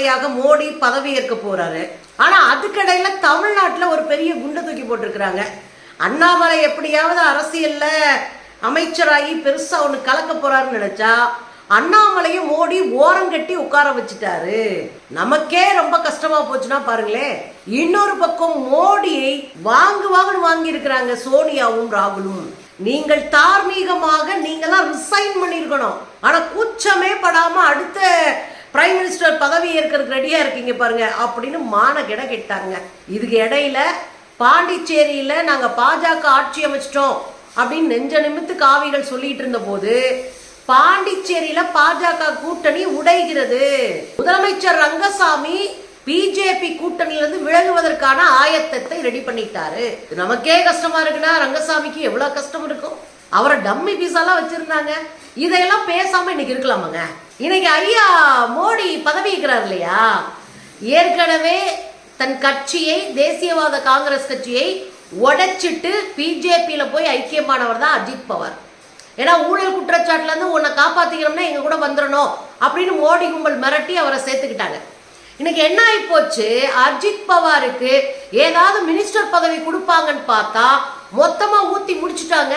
முறையாக மோடி பதவியேற்க போறாரு. ஆனா அதுக்கடையில தமிழ்நாட்டுல ஒரு பெரிய குண்டை தூக்கி போட்டிருக்கிறாங்க. அண்ணாமலை எப்படியாவது அரசியல்ல அமைச்சராகி பெருசா ஒண்ணு கலக்க போறாருன்னு நினைச்சா அண்ணாமலையும் மோடி ஓரம் கட்டி உட்கார வச்சுட்டாரு. நமக்கே ரொம்ப கஷ்டமா போச்சுன்னா பாருங்களேன். இன்னொரு பக்கம் மோடியை வாங்கு வாங்குன்னு வாங்கி இருக்கிறாங்க சோனியாவும் ராகுலும். நீங்கள் தார்மீகமாக நீங்களாம் ரிசைன் பண்ணியிருக்கணும். ஆனா கூச்சமே படாம அடுத்த பிரைம் மினிஸ்டர் பதவி ஏற்கிறதுக்கு ரெடியாக இருக்கீங்க பாருங்க அப்படின்னு மானகிட கேட்டாங்க இதுக்கு இடையில பாண்டிச்சேரியில் நாங்கள் பாஜக ஆட்சி அமைச்சிட்டோம் அப்படின்னு நெஞ்ச நிமித்து காவிகள் சொல்லிட்டு இருந்த போது பாண்டிச்சேரியில பாஜக கூட்டணி உடைகிறது. முதலமைச்சர் ரங்கசாமி பிஜேபி கூட்டணியில இருந்து விலகுவதற்கான ஆயத்தத்தை ரெடி பண்ணிட்டாரு. நமக்கே கஷ்டமா இருக்குன்னா ரங்கசாமிக்கு எவ்வளவு கஷ்டம் இருக்கும்? அவரை டம்மி பீஸாலாம் வச்சுருந்தாங்க. இதையெல்லாம் பேசாமல் இன்னைக்கு இருக்கலாமாங்க? இன்னைக்கு ஐயா மோடி பதவி இருக்கிறார் இல்லையா? ஏற்கனவே தன் கட்சியை தேசியவாத காங்கிரஸ் கட்சியை உடைச்சிட்டு பிஜேபியில் போய் ஐக்கியமானவர் தான் அஜித் பவார். ஏன்னா ஊழல் குற்றச்சாட்டுலேருந்து உன்னை காப்பாற்றிக்கிறோம்னா எங்கள் கூட வந்துடணும் அப்படின்னு மோடி கும்பல் மிரட்டி அவரை சேர்த்துக்கிட்டாங்க. இன்னைக்கு என்ன ஆகிப்போச்சு அஜித் பவாருக்கு ஏதாவது மினிஸ்டர் பதவி கொடுப்பாங்கன்னு பார்த்தா மொத்தமாக ஊற்றி முடிச்சுட்டாங்க.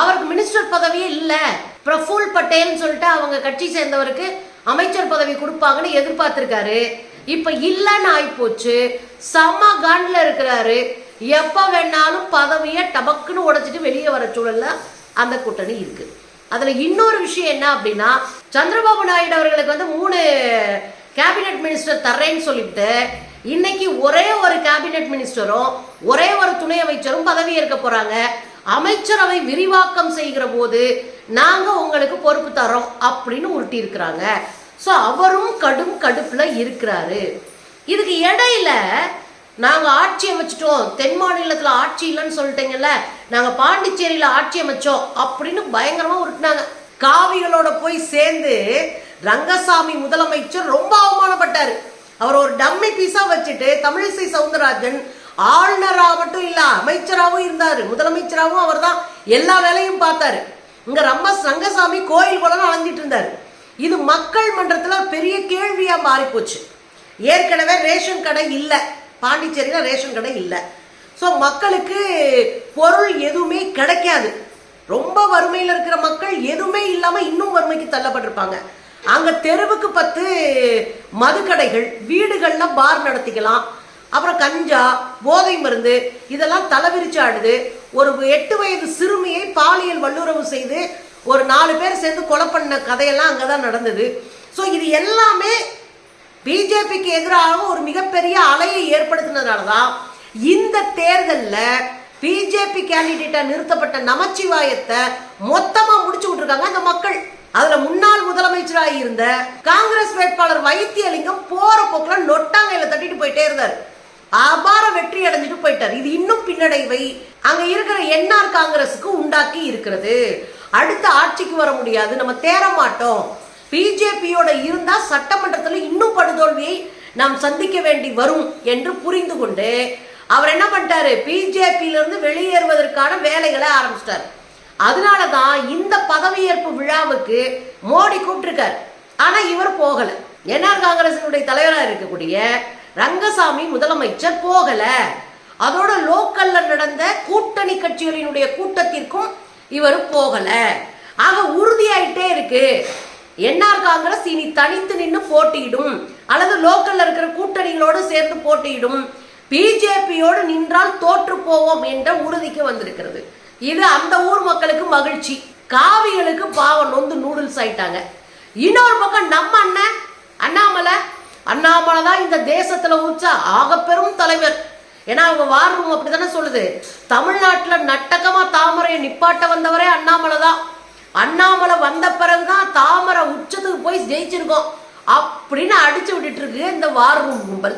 அவருக்கு மினிஸ்டர் பதவியே இல்லை. பிரஃபுல் பட்டேல்னு சொல்லிட்டு அவங்க கட்சி சேர்ந்தவருக்கு அமைச்சர் பதவி கொடுப்பாங்கன்னு எதிர்பார்த்துருக்காரு. இப்போ இல்லைன்னு ஆகிப்போச்சு செம்ம காண்டில் இருக்கிறாரு. எப்போ வேணாலும் பதவியை டபக்குன்னு உடைச்சிட்டு வெளியே வர சூழல்ல அந்த கூட்டணி இருக்குது அதில் இன்னொரு விஷயம் என்ன அப்படின்னா சந்திரபாபு நாயுடு அவர்களுக்கு வந்து மூணு கேபினெட் மினிஸ்டர் தர்றேன்னு சொல்லிட்டு இன்னைக்கு ஒரே ஒரு கேபினெட் மினிஸ்டரும் ஒரே ஒரு துணை அமைச்சரும் பதவி ஏற்க போகிறாங்க அமைச்சரவை விரிவாக்கம் செய்கிற போது நாங்கள் உங்களுக்கு பொறுப்பு தரோம் அப்படின்னு உருட்டியிருக்கிறாங்க. ஸோ அவரும் கடும் கடுப்பில் இருக்கிறாரு. இதுக்கு இடையில நாங்கள் ஆட்சி அமைச்சிட்டோம் தென் மாநிலத்தில் ஆட்சி இல்லைன்னு சொல்லிட்டீங்கல்ல நாங்கள் பாண்டிச்சேரியில் ஆட்சி அமைச்சோம் அப்படின்னு பயங்கரமாக உருட்டினாங்க. காவிகளோட போய் சேர்ந்து ரங்கசாமி முதலமைச்சர் ரொம்ப அவமானப்பட்டார். அவர் ஒரு டம்மி பீஸாக வச்சுட்டு தமிழிசை சவுந்தரராஜன் ஆளுநராக மட்டும் இல்லை அமைச்சராகவும் இருந்தார். முதலமைச்சராகவும் அவர் தான் எல்லா வேலையும் பார்த்தாரு. இங்கே ரொம்ப சங்கசாமி கோயில் குளம் அலைஞ்சிட்டு இருந்தார். இது மக்கள் மன்றத்தில் பெரிய கேள்வியாக மாறிப்போச்சு. ஏற்கனவே ரேஷன் கடை இல்லை. பாண்டிச்சேரியில் ரேஷன் கடை இல்லை. ஸோ மக்களுக்கு பொருள் எதுவுமே கிடைக்காது. ரொம்ப வறுமையில் இருக்கிற மக்கள் எதுவுமே இல்லாமல் இன்னும் வறுமைக்கு தள்ளப்பட்டிருப்பாங்க. அங்கே தெருவுக்கு பத்து மதுக்கடைகள் வீடுகளில் பார் நடத்திக்கலாம். அப்புறம் கஞ்சா போதை மருந்து இதெல்லாம் தலைவிரிச்சு ஆடுது. ஒரு எட்டு வயது சிறுமியை பாலியல் வல்லுறவு செய்து ஒரு நாலு பேர் சேர்ந்து கொலை பண்ண கதையெல்லாம் அங்கே தான் நடந்தது. ஸோ இது எல்லாமே பிஜேபிக்கு எதிராக ஒரு மிகப்பெரிய அலையை ஏற்படுத்தினதுனால தான் இந்த தேர்தலில் பிஜேபி கேண்டிடேட்டாக நிறுத்தப்பட்ட நமச்சிவாயத்தை மொத்தமாக முடிச்சு விட்டுருக்காங்க அந்த மக்கள். அதுல முன்னாள் முதலமைச்சராக இருந்த காங்கிரஸ் வேட்பாளர் வைத்தியலிங்கம் போற போக்குல நொட்டாங்கையில தட்டிட்டு போயிட்டே இருந்தார். அபார வெற்றி அடைஞ்சிட்டு போயிட்டார். இது இன்னும் பின்னடைவை அங்க இருக்கிற என்ஆர் காங்கிரஸுக்கு உண்டாக்கி இருக்கிறது. அடுத்த ஆட்சிக்கு வர முடியாது. நம்ம தேர மாட்டோம். பிஜேபியோட இருந்தா சட்டமன்றத்தில் இன்னும் படுதோல்வியை நாம் சந்திக்க வேண்டி வரும் என்று புரிந்து கொண்டு அவர் என்ன பண்ணிட்டாரு? பிஜேபியில இருந்து வெளியேறுவதற்கான வேலைகளை ஆரம்பிச்சிட்டார். அதனால தான் இந்த பதவியேற்பு விழாவுக்கு மோடி கூப்பிட்டுருக்கார். ஆனால் இவர் போகலை. என்ஆர் காங்கிரசினுடைய தலைவராக இருக்கக்கூடிய ரங்கசாமி முதலமைச்சர் போகல. அதோட லோக்கல்ல நடந்த கூட்டணி கட்சிகளினுடைய கூட்டத்திற்கும் இவர் போகல. ஆக உறுதியாயிட்டே இருக்கு. என்ஆர் காங்கிரஸ் இனி தனித்து நின்று போட்டியிடும். அல்லது லோக்கல்ல இருக்கிற கூட்டணிகளோடு சேர்ந்து போட்டியிடும். பிஜேபியோடு நின்றால் தோற்று போவோம் என்ற உறுதிக்கு வந்திருக்கிறது. இது அந்த ஊர் மக்களுக்கு மகிழ்ச்சி. காவிகளுக்கு பாவம் நொந்து நூடுல்ஸ் ஆயிட்டாங்க. இன்னொரு பக்கம் நம்ம அண்ணன் அண்ணாமலை அண்ணாமலை தான் இந்த தேசத்தில் உச்ச? ஆகப்பெரும் தலைவர். ஏன்னா அவங்க வார் ரூம் அப்படி தானே சொல்லுது. தமிழ்நாட்டில் நட்டகமாக தாமரையை நிப்பாட்ட வந்தவரே அண்ணாமலை தான். அண்ணாமலை வந்த பிறகுதான் தாமரை உச்சத்துக்கு போய் ஜெயிச்சிருக்கோம் அப்படின்னு அடிச்சு விட்டுட்டு இருக்கு இந்த வார் ரூம் கும்பல்.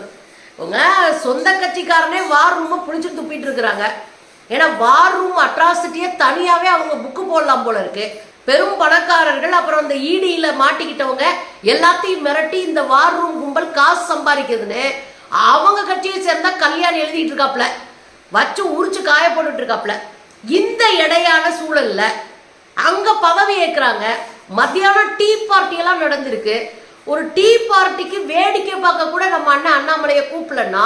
இவங்க சொந்த கட்சிக்காரனே வார் ரூமை பிடிச்சி துப்பிட்டு இருக்கிறாங்க. ஏன்னா வார் ரூம் அட்ராசிட்டியை தனியாகவே அவங்க புக்கு போடலாம் போல இருக்கு. பெரும் பணக்காரர்கள் அப்புறம் இந்த ஈடியில மாட்டிக்கிட்டவங்க எல்லாத்தையும் மிரட்டி இந்த வார் ரூம் கும்பல் காசு சம்பாதிக்கிறதுன்னு அவங்க கட்சியை சேர்ந்தா கல்யாணம் எழுதிட்டு இருக்காப்ல வச்சு உரிச்சு காய போட்டுட்டு இருக்காப்ல இந்த இடையான சூழல்ல அங்க பதவி ஏற்கிறாங்க. மத்தியானம் டீ பார்ட்டி எல்லாம் நடந்திருக்கு. ஒரு டீ பார்ட்டிக்கு வேடிக்கை பார்க்க கூட நம்ம அண்ணன் அண்ணாமலையை கூப்பிடலன்னா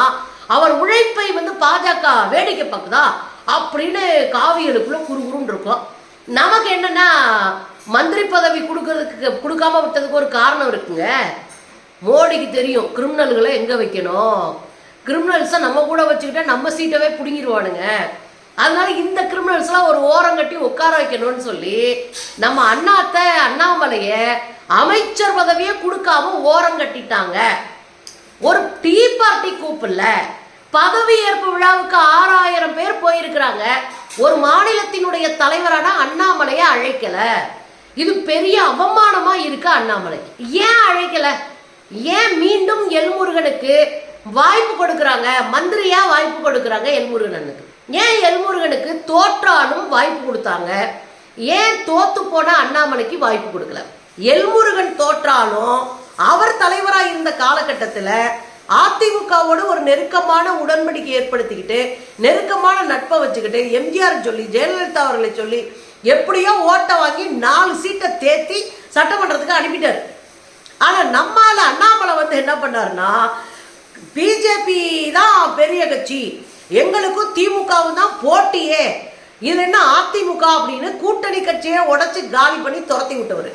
அவர் உழைப்பை வந்து பாஜக வேடிக்கை பார்க்குதா? அப்படின்னு காவியலுக்குள்ள குறுகுறுன்னு இருக்கும். நமக்கு என்னன்னா மந்திரி பதவி கொடுக்கறதுக்கு கொடுக்காம விட்டதுக்கு ஒரு காரணம் இருக்குங்க. மோடிக்கு தெரியும் கிரிமினல்களை எங்க வைக்கணும்? கிரிமினல்ஸை நம்ம கூட வச்சுக்கிட்டா நம்ம சீட்டவே பிடுங்கிடுவானுங்க அதனால இந்த கிரிமினல்ஸ்லாம் ஒரு ஓரம் கட்டி உட்கார வைக்கணும்னு சொல்லி நம்ம அண்ணாத்த அண்ணாமலைய அமைச்சர் பதவியே கொடுக்காம ஓரம் கட்டிட்டாங்க. ஒரு டீ பார்ட்டி கூப்பிடல. பதவியேற்பு விழாவுக்கு ஆறாயிரம் பேர் போயிருக்கிறாங்க. ஒரு மாநிலத்தினுடைய தலைவரான அண்ணாமலையை அழைக்கல. இது பெரிய அவமானமா இருக்கு அண்ணாமலை ஏன் அழைக்கல? ஏன் மீண்டும் எல்முருகனுக்கு வாய்ப்பு கொடுக்கறாங்க? மந்திரியா வாய்ப்பு கொடுக்கறாங்க எல்முருகனுக்கு ஏன் எல்முருகனுக்கு தோற்றாலும் வாய்ப்பு கொடுத்தாங்க? ஏன் தோத்து போன அண்ணாமலைக்கு வாய்ப்பு கொடுக்கல? எல்முருகன் தோற்றாலும் அவர் தலைவராக இருந்த காலகட்டத்தில் அதிமுகவோடு ஒரு நெருக்கமான உடன்படிக்கை ஏற்படுத்திக்கிட்டு நெருக்கமான நட்பை வச்சுக்கிட்டு எம்ஜிஆர் சொல்லி ஜெயலலிதா அவர்களை சொல்லி எப்படியோ ஓட்டை வாங்கி நாலு சீட்டை தேத்தி சட்டமன்றத்துக்கு அனுப்பிட்டார். ஆனால் நம்மால் அண்ணாமலை வந்து என்ன பண்ணாருன்னா பிஜேபி தான் பெரிய கட்சி. எங்களுக்கும் திமுகவும் தான் போட்டியே. இது என்ன அதிமுக அப்படின்னு கூட்டணி கட்சியை உடச்சி காலி பண்ணி துரத்தி விட்டவர்.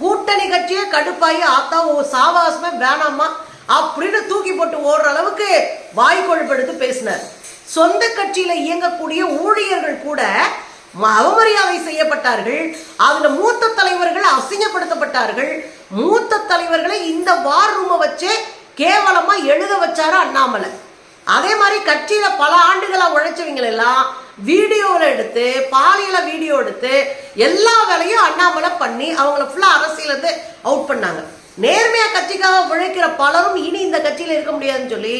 கூட்டணி கட்சியே கடுப்பாயி ஆத்தா ஓ சாவாசமே வேணாமா? அப்படின்னு தூக்கி போட்டு ஓடுற அளவுக்கு வாய்க்கொழுப்படுத்து பேசினார். சொந்த கட்சியில இயங்கக்கூடிய ஊழியர்கள் கூட ம- அவமரியாதை செய்யப்பட்டார்கள். அதுல மூத்த தலைவர்கள் அசிங்கப்படுத்தப்பட்டார்கள். மூத்த தலைவர்களை இந்த வார் ரூமை வச்சே கேவலமா எழுத வச்சாரு அண்ணாமலை. அதே மாதிரி கட்சியில பல ஆண்டுகளா உழைச்சவங்க எல்லாம் வீடியோவில் எடுத்து பாலியல வீடியோ எடுத்து எல்லா வேலையும் அண்ணாமலை பண்ணி அவங்கள ஃபுல்லாக அரசியலேருந்து அவுட் பண்ணாங்க. நேர்மையா கட்சிக்காக உழைக்கிற பலரும் இனி இந்த கட்சியில் இருக்க முடியாதுன்னு சொல்லி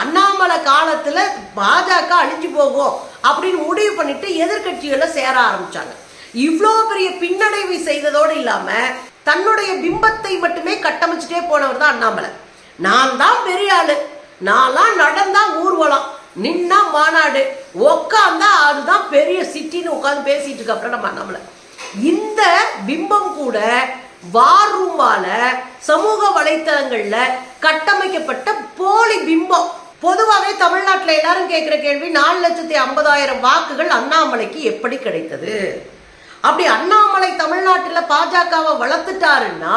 அண்ணாமலை காலத்துல பாஜக அழிஞ்சு போகும் அப்படின்னு முடிவு பண்ணிட்டு எதிர்க்கட்சிகளை சேர ஆரம்பிச்சாங்க. இவ்வளோ பெரிய பின்னடைவை செய்ததோடு இல்லாம தன்னுடைய பிம்பத்தை மட்டுமே கட்டமைச்சிட்டே போனவர் தான் அண்ணாமலை. நான் தான் பெரிய ஆளு நான்லாம் நடந்தா ஊர்வலம். நின்னா மாநாடு. உக்காந்தா அதுதான் பெரிய சிட்டின்னு உட்காந்து பேசிட்டு இருக்க அப்புறம் நம்ம அண்ணாமலை. இந்த பிம்பம் கூட வார் ரூமால சமூக வலைத்தளங்கள்ல கட்டமைக்கப்பட்ட போலி பிம்பம் பொதுவாகவே தமிழ்நாட்டில் எல்லாரும் கேட்குற கேள்வி நாலு லட்சத்தி ஐம்பதாயிரம் வாக்குகள் அண்ணாமலைக்கு எப்படி கிடைத்தது? அப்படி அண்ணாமலை தமிழ்நாட்டில் பாஜகவை வளர்த்துட்டாருன்னா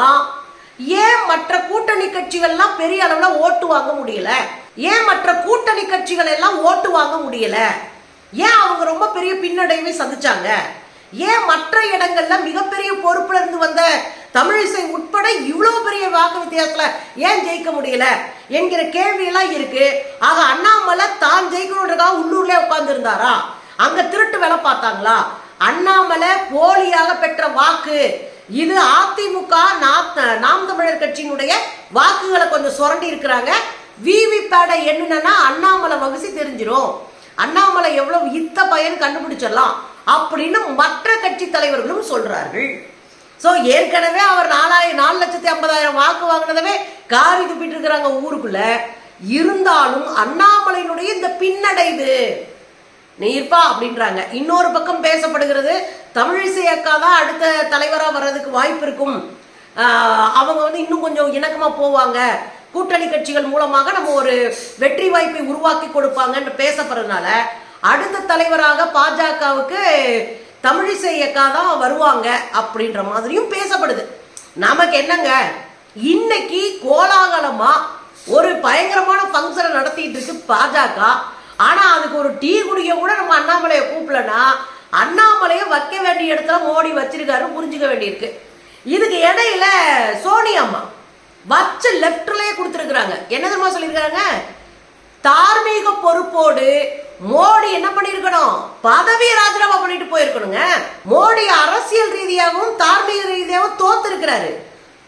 ஏன் மற்ற கூட்டணி கட்சிகள்லாம் பெரிய அளவில் ஓட்டு வாங்க முடியல? ஏன் மற்ற கூட்டணி கட்சிகள் எல்லாம் ஓட்டு வாங்க முடியல? ஏன் அவங்க ரொம்ப பெரிய பின்னடைவை சந்திச்சாங்க? ஏன் மற்ற இடங்கள்ல மிகப்பெரிய பொறுப்புல இருந்து வந்த தமிழிசை உட்பட இவ்வளோ பெரிய வாக்கு வித்தியாசத்தில் ஏன் ஜெயிக்க முடியல என்கிற கேள்வியெல்லாம் இருக்கு. ஆக அண்ணாமலை தான் ஜெயிக்கணுன்றதுக்காக உள்ளூர்ல உட்காந்துருந்தாரா அங்கே அங்க திருட்டு வேலை பார்த்தாங்களா? அண்ணாமலை போலியாக பெற்ற வாக்கு இது அதிமுக நாம் தமிழர் கட்சியினுடைய வாக்குகளை கொஞ்சம் சுரண்டி இருக்கிறாங்க. விவி பேடை என்னன்னா அண்ணாமலை வகுசி தெரிஞ்சிடும் அண்ணாமலை எவ்வளவு இத்த பயன் கண்டுபிடிச்சிடலாம் அப்படின்னு மற்ற கட்சி தலைவர்களும் சொல்றார்கள். ஸோ ஏற்கனவே அவர் நாலாயிரம் நாலு லட்சத்தி ஐம்பதாயிரம் வாக்கு வாங்கினதவே காரி துப்பிட்டு இருக்கிறாங்க ஊருக்குள்ள. இருந்தாலும் அண்ணாமலையினுடைய இந்த பின்னடைவு நீர்ப்பா அப்படின்றாங்க. இன்னொரு பக்கம் பேசப்படுகிறது தமிழிசை அக்கா தான் அடுத்த தலைவராக வர்றதுக்கு வாய்ப்பு இருக்கும். அவங்க வந்து இன்னும் கொஞ்சம் இணக்கமாக போவாங்க. கூட்டணி கட்சிகள் மூலமாக நம்ம ஒரு வெற்றி வாய்ப்பை உருவாக்கி கொடுப்பாங்கன்னு பேசப்படுறதுனால அடுத்த தலைவராக பாஜகவுக்கு தமிழிசை அக்கா தான் வருவாங்க அப்படின்ற மாதிரியும் பேசப்படுது. நமக்கு என்னங்க? இன்னைக்கு கோலாகலமா ஒரு பயங்கரமான ஃபங்க்ஷனை நடத்திட்டு இருக்கு பாஜக. ஆனா அதுக்கு ஒரு டீ குடிக்க கூட நம்ம அண்ணாமலையை கூப்பிடலனா அண்ணாமலையை வைக்க வேண்டிய இடத்துல மோடி வச்சிருக்காரு புரிஞ்சுக்க வேண்டியிருக்கு. இதுக்கு இடையில சோனியாம்மா வச்ச லெஃப்ட்லயே கொடுத்துருக்குறாங்க. என்ன தெரியுமா சொல்லியிருக்காங்க? தார்மீக பொறுப்போடு மோடி என்ன பண்ணிருக்கணும்? பதவியை ராஜினாமா பண்ணிட்டு போயிருக்கணுங்க. மோடி அரசியல் ரீதியாகவும் தார்மீக ரீதியாகவும் தோத்து இருக்கிறாரு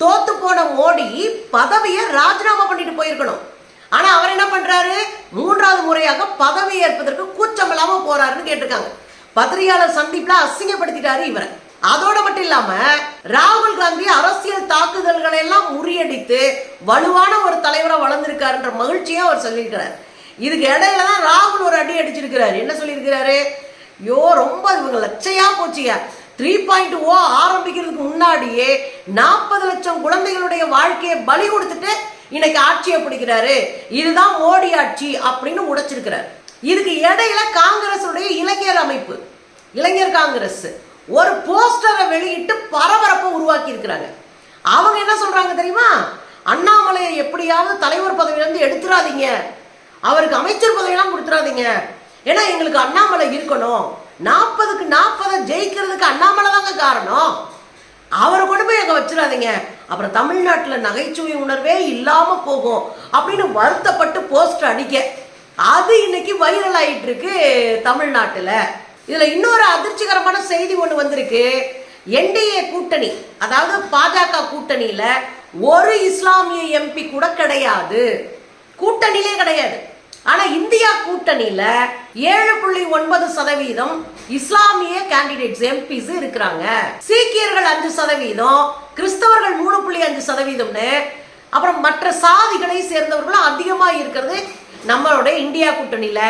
தோத்து போன மோடி பதவியை ராஜினாமா பண்ணிட்டு போயிருக்கணும். ஆனா அவர் என்ன பண்றாரு? மூன்றாவது முறையாக பதவி ஏற்பதற்கு கூச்சம் இல்லாம போறாருன்னு கேட்டிருக்காங்க. பத்திரிகையாளர் சந்திப்புல அசிங்கப்படுத்திட்டாரு இவரை. அதோட மட்டும் இல்லாம ராகுல் காந்தி அரசியல் தாக்குதல்களை எல்லாம் முறியடித்து வலுவான ஒரு தலைவரை வளர்ந்திருக்காருன்ற மகிழ்ச்சியை அவர் சொல்லியிருக்கிறார். இதுக்கு இடையில தான் ராகுல் ஒரு அடி அடிச்சிருக்கிறாரு. என்ன சொல்லியிருக்கிறாரு? ஐயோ ரொம்ப இவங்க லட்சையா போச்சுங்க. த்ரீ பாயிண்ட் ஓ ஆரம்பிக்கிறதுக்கு முன்னாடியே நாற்பது லட்சம் குழந்தைகளுடைய வாழ்க்கையை பலி கொடுத்துட்டு இன்னைக்கு ஆட்சியை பிடிக்கிறாரு. இதுதான் மோடி ஆட்சி அப்படின்னு உடைச்சிருக்கிறார். இதுக்கு இடையில காங்கிரஸுடைய இளைஞர் அமைப்பு இளைஞர் காங்கிரஸ் ஒரு போஸ்டரை வெளியிட்டு பரபரப்பை உருவாக்கி இருக்கிறாங்க அவங்க என்ன சொல்றாங்க தெரியுமா? அண்ணாமலையை எப்படியாவது தலைவர் பதவியிலிருந்து எடுத்துடாதீங்க அவருக்கு அமைச்சர் பதவியெல்லாம் கொடுத்துறாதீங்க. ஏன்னா எங்களுக்கு அண்ணாமலை இருக்கணும். நாற்பதுக்கு நாற்பதை ஜெயிக்கிறதுக்கு அண்ணாமலை தாங்க காரணம். அவரை கொண்டு போய் அங்கே வச்சிடாதீங்க. அப்புறம் தமிழ்நாட்டில் நகைச்சுவை உணர்வே இல்லாமல் போகும் அப்படின்னு வருத்தப்பட்டு போஸ்டர் அடிக்க. அது இன்னைக்கு வைரல் ஆகிட்டு இருக்கு தமிழ்நாட்டில். இதில் இன்னொரு அதிர்ச்சிகரமான செய்தி ஒன்று வந்திருக்கு. என்டிஏ கூட்டணி அதாவது பாஜக கூட்டணியில் ஒரு இஸ்லாமிய எம்பி கூட கிடையாது. கூட்டணியிலே கிடையாது. ஆனா இந்தியா கூட்டணியில ஏழு புள்ளி ஒன்பது சதவீதம் இஸ்லாமிய கேண்டிடேட்ஸ் எம்பிஸ் இருக்கிறாங்க. சீக்கியர்கள் அஞ்சு சதவீதம் கிறிஸ்தவர்கள் மூணு புள்ளி அஞ்சு சதவீதம்னு அப்புறம் மற்ற சாதிகளை சேர்ந்தவர்களும் அதிகமா இருக்கிறது நம்மளுடைய இந்தியா கூட்டணியில.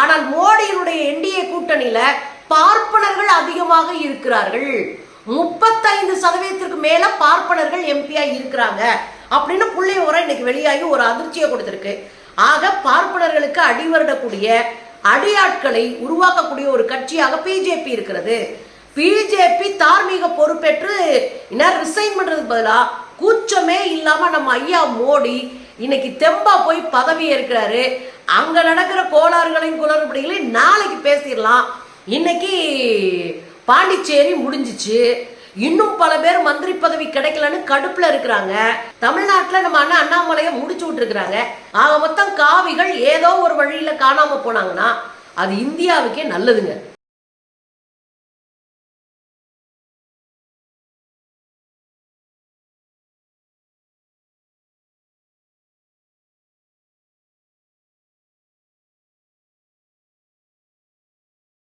ஆனால் மோடியினுடைய என்டிஏ கூட்டணியில பார்ப்பனர்கள் அதிகமாக இருக்கிறார்கள். முப்பத்தைந்து சதவீதத்திற்கு மேல பார்ப்பனர்கள் எம்பியா இருக்கிறாங்க. அப்படின்னு புள்ளி உரம் இன்னைக்கு வெளியாகி ஒரு அதிர்ச்சியை கொடுத்துருக்கு. ஆக பார்ப்பனர்களுக்கு அடிவருடக்கூடிய அடியாட்களை உருவாக்கக்கூடிய ஒரு கட்சியாக பிஜேபி இருக்கிறது. பிஜேபி தார்மீக பொறுப்பேற்று என்ன ரிசைன் பண்ணுறதுக்கு பதிலா கூச்சமே இல்லாம நம்ம ஐயா மோடி இன்னைக்கு தெம்பா போய் பதவி ஏற்கிறாரு அங்க நடக்கிற கோளாறுகளையும் குளறுபடிகளையும் நாளைக்கு பேசிடலாம். இன்னைக்கு பாண்டிச்சேரி முடிஞ்சிச்சு. இன்னும் பல பேர் மந்திரி பதவி கிடைக்கலன்னு கடுப்புல இருக்கிறாங்க. தமிழ்நாட்டுல நம்ம அண்ணா அண்ணாமலையை முடிச்சு விட்டுருக்காங்க ஆக மொத்தம் காவிகள் ஏதோ ஒரு வழியில காணாம போனாங்கன்னா அது இந்தியாவுக்கே நல்லதுங்க.